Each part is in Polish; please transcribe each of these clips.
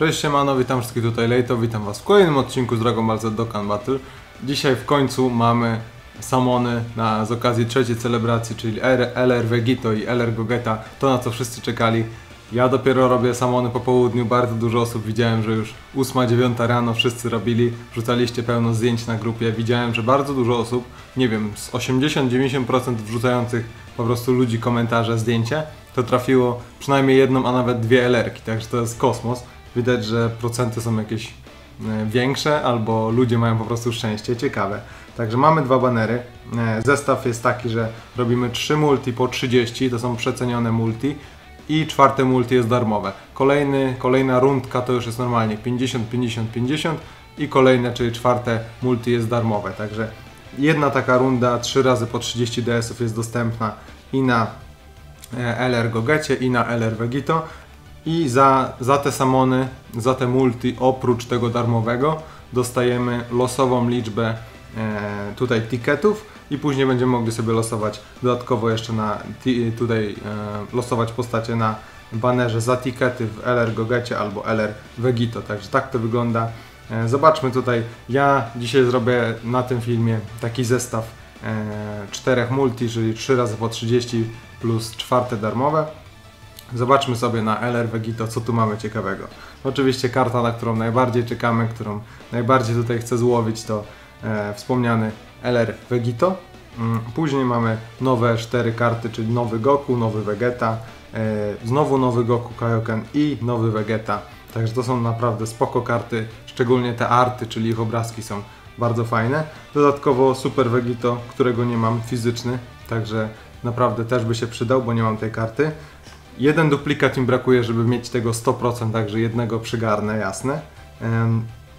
Cześć siemano, witam wszystkich tutaj Lejto, witam was w kolejnym odcinku z Dragon Ball Z Dokkan Battle. Dzisiaj w końcu mamy samony na, z okazji trzeciej celebracji, czyli LR Vegito i LR Gogeta, to na co wszyscy czekali. Ja dopiero robię samony po południu, bardzo dużo osób widziałem, że już 8-9 rano wszyscy robili, wrzucaliście pełno zdjęć na grupie, widziałem, że bardzo dużo osób, nie wiem, z 80-90% wrzucających po prostu ludzi komentarze, zdjęcie, to trafiło przynajmniej jedną, a nawet dwie LR-ki, także to jest kosmos. Widać, że procenty są jakieś e, większe, albo ludzie mają po prostu szczęście, ciekawe. Także mamy dwa banery. E, Zestaw jest taki, że robimy 3 multi po 30, to są przecenione multi i czwarte multi jest darmowe. Kolejny, kolejna rundka to już jest normalnie 50, 50, 50 i kolejne, czyli czwarte multi jest darmowe. Także jedna taka runda 3 razy po 30 DS-ów jest dostępna i na e, LR Gogecie i na LR Vegito i za, za te samony, za te multi oprócz tego darmowego dostajemy losową liczbę e, tutaj ticketów i później będziemy mogli sobie losować dodatkowo jeszcze na ti, tutaj e, losować postacie na banerze za tickety w LR Gogecie albo LR Vegito, także tak to wygląda. E, zobaczmy tutaj, ja dzisiaj zrobię na tym filmie taki zestaw e, czterech multi, czyli 3 razy po 30 plus czwarte darmowe. Zobaczmy sobie na LR Vegito, co tu mamy ciekawego. Oczywiście karta, na którą najbardziej czekamy, którą najbardziej tutaj chcę złowić, to e, wspomniany LR Vegito. Mm, Później mamy nowe cztery karty, czyli nowy Goku, nowy Vegeta, e, znowu nowy Goku Kaioken i nowy Vegeta. Także to są naprawdę spoko karty, szczególnie te arty, czyli ich obrazki są bardzo fajne. Dodatkowo Super Vegito, którego nie mam fizyczny, także naprawdę też by się przydał, bo nie mam tej karty. Jeden duplikat mi brakuje, żeby mieć tego 100%, także jednego przygarnę, jasne.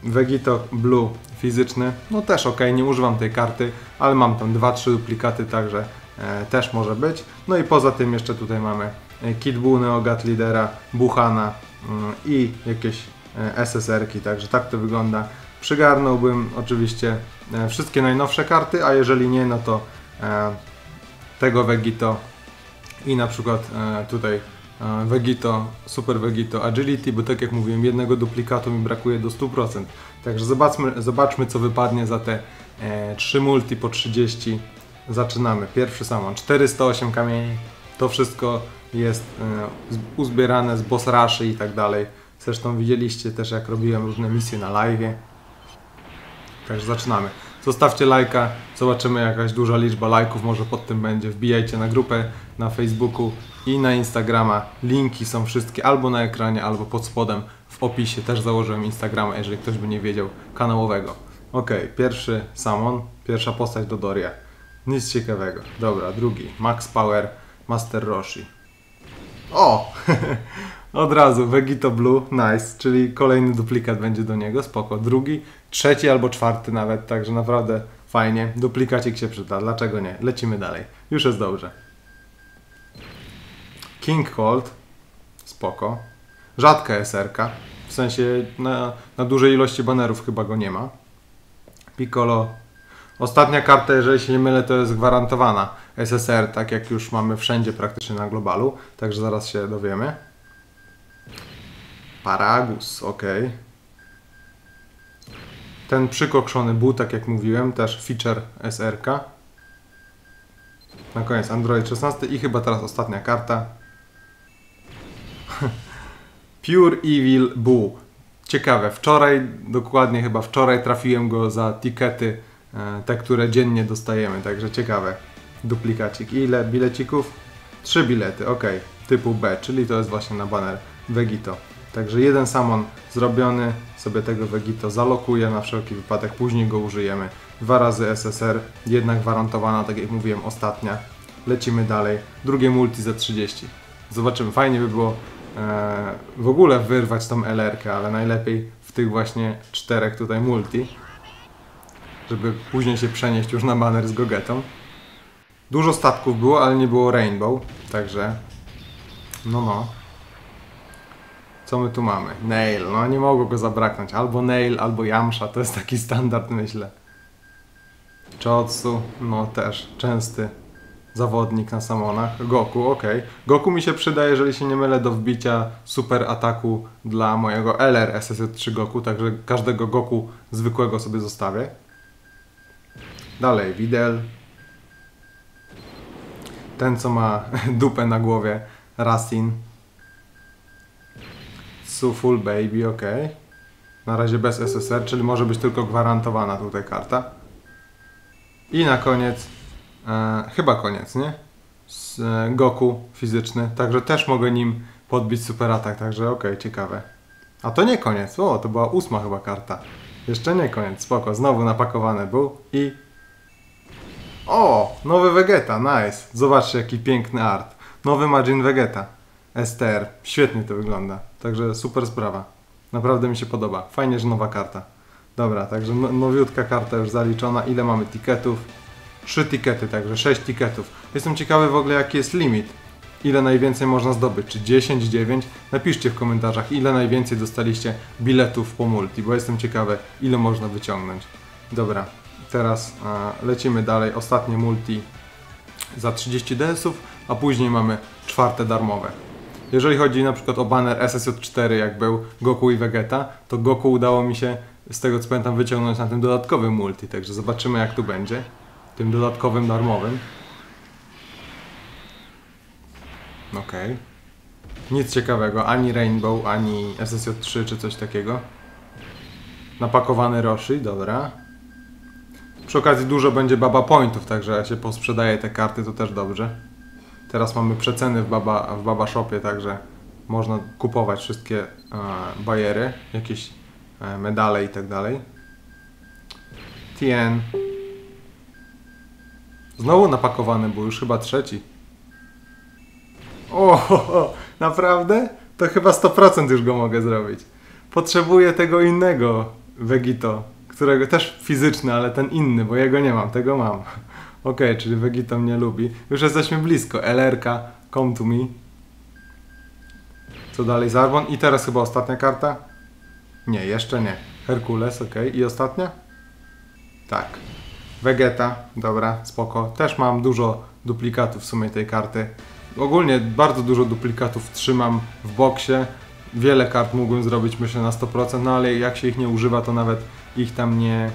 Vegito Blue fizyczny, no też ok, nie używam tej karty, ale mam tam 2-3 duplikaty, także e, też może być. No i poza tym jeszcze tutaj mamy e, Kid Buu, Neogat Lidera, Buchana mm, i jakieś e, SSR-ki, także tak to wygląda. Przygarnąłbym oczywiście wszystkie najnowsze karty, a jeżeli nie, no to tego Vegito i na przykład e, tutaj e, Vegito, Super Vegito Agility, bo tak jak mówiłem, jednego duplikatu mi brakuje do 100%. Także zobaczmy, zobaczmy co wypadnie za te e, 3 multi po 30. Zaczynamy. Pierwszy samon, 408 kamieni. To wszystko jest e, uzbierane z boss rushy i tak dalej. Zresztą widzieliście też jak robiłem różne misje na live. Także zaczynamy. Zostawcie lajka, zobaczymy jakaś duża liczba lajków, może pod tym będzie. Wbijajcie na grupę na Facebooku i na Instagrama. Linki są wszystkie albo na ekranie, albo pod spodem w opisie. Też założyłem Instagrama, jeżeli ktoś by nie wiedział, kanałowego. Ok, pierwszy Samon, pierwsza postać do Doria. Nic ciekawego. Dobra, drugi. Max Power, Master Roshi. O! Od razu, Vegito Blue, nice, czyli kolejny duplikat będzie do niego, spoko. Drugi, trzeci albo czwarty nawet, także naprawdę fajnie. Duplikacik się przyda, dlaczego nie? Lecimy dalej. Już jest dobrze. King Cold, spoko. Rzadka SR-ka, w sensie na, na dużej ilości banerów chyba go nie ma. Piccolo. Ostatnia karta, jeżeli się nie mylę, to jest gwarantowana SSR, tak jak już mamy wszędzie praktycznie na globalu, także zaraz się dowiemy. Paragus, ok. Ten przykokszony był, tak jak mówiłem, też feature SRK. Na koniec Android 16 i chyba teraz ostatnia karta. Pure Evil Boo. Ciekawe, wczoraj, dokładnie chyba wczoraj trafiłem go za tikety, e, te, które dziennie dostajemy, także ciekawe. Duplikacik. Ile bilecików? Trzy bilety, ok, typu B, czyli to jest właśnie na baner Vegito. Także jeden samon zrobiony, sobie tego Vegito zalokuję na wszelki wypadek, później go użyjemy. Dwa razy SSR, jedna gwarantowana, tak jak mówiłem, ostatnia. Lecimy dalej. Drugie multi za 30. Zobaczymy, fajnie by było e, w ogóle wyrwać tą LR-kę, ale najlepiej w tych właśnie czterech tutaj multi, żeby później się przenieść już na baner z Gogetą. Dużo statków było, ale nie było Rainbow, także no no. Co my tu mamy? Nail, no nie mogło go zabraknąć. Albo Nail, albo Yamsha, to jest taki standard myślę. Chotsu, no też częsty. zawodnik na Samonach. Goku, ok. Goku mi się przyda, jeżeli się nie mylę, do wbicia super ataku dla mojego LR SSJ3 Goku, także każdego Goku zwykłego sobie zostawię. Dalej, Videl. Ten, co ma dupę na głowie, Rasin. Su Full Baby, ok. Na razie bez SSR, czyli może być tylko gwarantowana tutaj karta. I na koniec, e, chyba koniec, nie? Z, e, Goku fizyczny, także też mogę nim podbić super atak, także ok, ciekawe. A to nie koniec, o, to była ósma chyba karta. Jeszcze nie koniec, spoko, znowu napakowany był i... O, nowy Vegeta, nice. Zobaczcie jaki piękny art. Nowy Majin Vegeta. STR, świetnie to wygląda, także super sprawa. Naprawdę mi się podoba. Fajnie, że nowa karta. Dobra, także no, nowiutka karta już zaliczona. Ile mamy tiketów? 3 tikety, także 6 tiketów. Jestem ciekawy w ogóle jaki jest limit. Ile najwięcej można zdobyć? Czy 10, 9? Napiszcie w komentarzach, ile najwięcej dostaliście biletów po multi, bo jestem ciekawy, ile można wyciągnąć. Dobra, teraz lecimy dalej. Ostatnie multi za 30 DS-ów, a później mamy czwarte darmowe. Jeżeli chodzi na przykład o banner SSJ4, jak był Goku i Vegeta, to Goku udało mi się, z tego co pamiętam, wyciągnąć na tym dodatkowym multi, także zobaczymy jak tu będzie. Tym dodatkowym, darmowym. Okej. Nic ciekawego, ani Rainbow, ani SSJ3 czy coś takiego. Napakowany Roshi, dobra. Przy okazji dużo będzie Baba Pointów, także się posprzedaje te karty, to też dobrze. Teraz mamy przeceny w Baba, w Baba Shopie, także można kupować wszystkie e, bajery, jakieś e, medale i tak dalej. Tien. Znowu napakowany był, już chyba trzeci. O, naprawdę? To chyba 100% już go mogę zrobić. Potrzebuję tego innego Vegito, którego też fizyczny, ale ten inny, bo jego nie mam, tego mam. Okej, czyli Vegito mnie lubi. Już jesteśmy blisko. LRK, come to me. Co dalej? Zarbon. I teraz chyba ostatnia karta? Nie, jeszcze nie. Herkules, ok. I ostatnia? Tak. Vegeta, dobra, spoko. Też mam dużo duplikatów w sumie tej karty. Ogólnie bardzo dużo duplikatów trzymam w boksie. Wiele kart mógłbym zrobić, myślę, na 100%, no ale jak się ich nie używa, to nawet ich tam nie,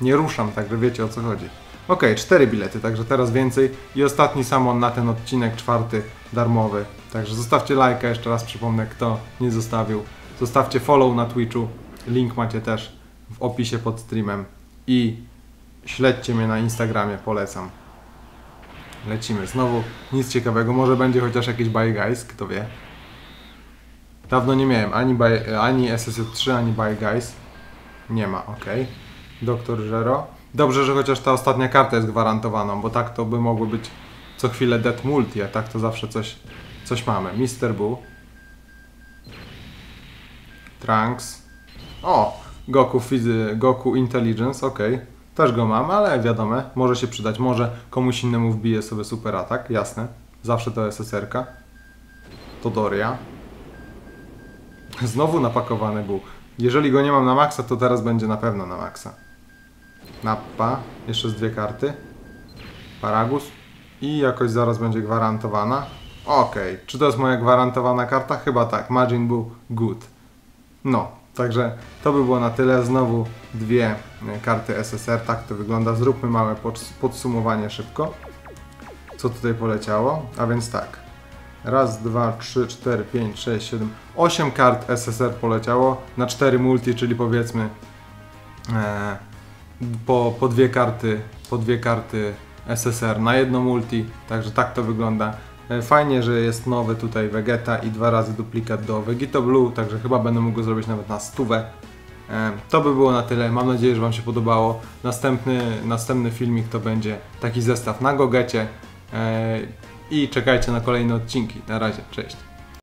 nie ruszam, także wiecie o co chodzi. Ok, cztery bilety, także teraz więcej. I ostatni samon na ten odcinek, czwarty, darmowy. Także zostawcie lajka, jeszcze raz przypomnę, kto nie zostawił. Zostawcie follow na Twitchu, link macie też w opisie pod streamem. I śledźcie mnie na Instagramie, polecam. Lecimy, znowu nic ciekawego, może będzie chociaż jakiś Buy Guys, kto wie. Dawno nie miałem ani, ani SSJ3, ani Buy Guys. Nie ma, ok. Doktor Zero. Dobrze, że chociaż ta ostatnia karta jest gwarantowaną, bo tak to by mogły być co chwilę Dead Multi, a tak to zawsze coś, coś mamy. Mr. Boo. Trunks. O! Goku, Fizy, Goku Intelligence, ok. Też go mam, ale wiadomo, może się przydać. Może komuś innemu wbije sobie super atak, jasne. Zawsze to SSR-ka. Todoria. Znowu napakowany był. Jeżeli go nie mam na maksa, to teraz będzie na pewno na maksa. Nappa, jeszcze z dwie karty. Paragus. I jakoś zaraz będzie gwarantowana. Okej, czy to jest moja gwarantowana karta? Chyba tak. Majin Buu Good. No, także to by było na tyle. Znowu dwie e, karty SSR, tak to wygląda. Zróbmy małe podsumowanie szybko. Co tutaj poleciało? A więc tak. Raz, dwa, trzy, cztery, pięć, sześć, siedem, osiem kart SSR poleciało na cztery multi, czyli powiedzmy e, po, po dwie karty, po dwie karty SSR na jedno multi, także tak to wygląda. E, fajnie, że jest nowy tutaj Vegeta i dwa razy duplikat do Vegito Blue, także chyba będę mógł go zrobić nawet na stówę. E, to by było na tyle, mam nadzieję, że Wam się podobało. Następny, następny filmik to będzie taki zestaw na Gogecie e, i czekajcie na kolejne odcinki. Na razie, cześć.